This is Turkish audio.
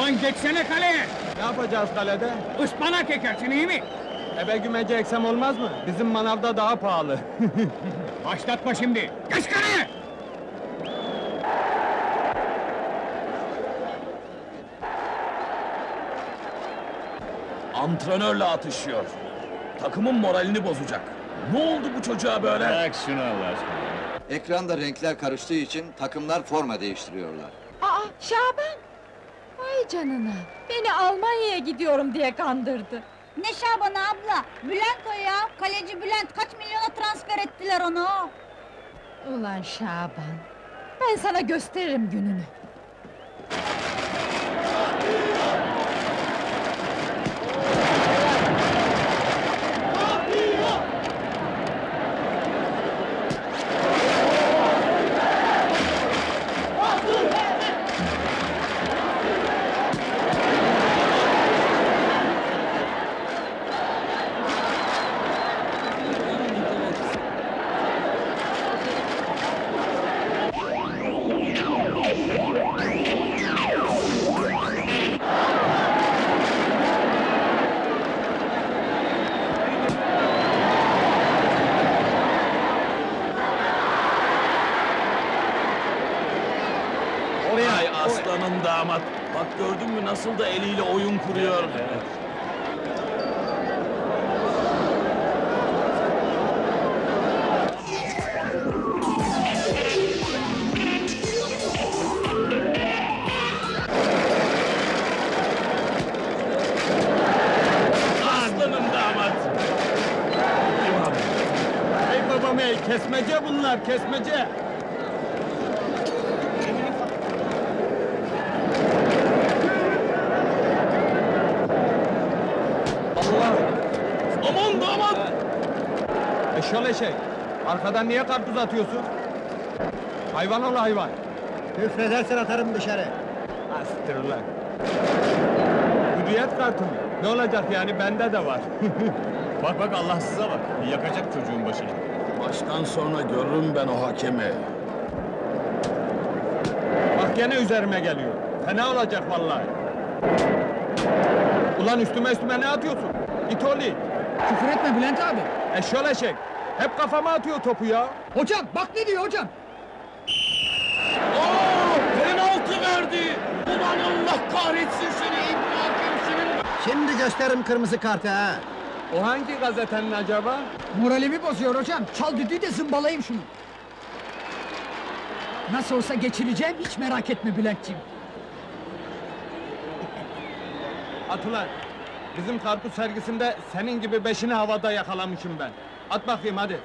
Eksene kaleye! Ne yapacağız kalede? Ispanak ekersin iyi mi? Ebe gümeci eksem olmaz mı? Bizim manavda daha pahalı. Başlatma şimdi! Geç kaleye! Antrenörle atışıyor. Takımın moralini bozacak. Ne oldu bu çocuğa böyle? Bırak şunu Allah aşkına. Ekranda renkler karıştığı için takımlar forma değiştiriyorlar. Aa Şaban! Vay canına! Beni Almanya'ya gidiyorum diye kandırdı. Ne Şaban abla? Bülent o ya. Kaleci Bülent kaç milyona transfer ettiler onu. Ulan Şaban! Ben sana gösteririm gününü. Aslanım damat. Bak gördün mü nasıl da eliyle oyun kuruyor. Aslanım damat. Ey babam ey, kesmece bunlar, kesmece! Allah! Aman damat. Eşyal eşek! Arkadan niye karpuz atıyorsun? Hayvan ol hayvan! Küfredersen atarım dışarı. Astır ulan! Hürriyet kartı mı? Ne olacak yani, bende de var. Bak bak Allahsıza bak. Yakacak çocuğun başını. Baştan sonra görürüm ben o hakemi. Bak gene üzerime geliyor. Fena olacak vallahi. Ulan üstüme üstüme ne atıyorsun? İt oğlu it. Küfür etme Bülent abi. Eşyal eşek! Hep kafama atıyor topu ya! Hocam bak ne diyor hocam. Oo, penaltı verdi. Ulan Allah kahretsin seni İbni Hakem senin. Şimdi gösteririm kırmızı kartı ha. O hangi gazetenin acaba? Moralimi bozuyor hocam. Çal düdüğü de zımbalayayım şunu. Nasıl olsa geçireceğim hiç merak etme Bülentciğim. At ulan! Bizim karpuz sergisinde senin gibi beşini havada yakalamışım ben. At bakayım hadi.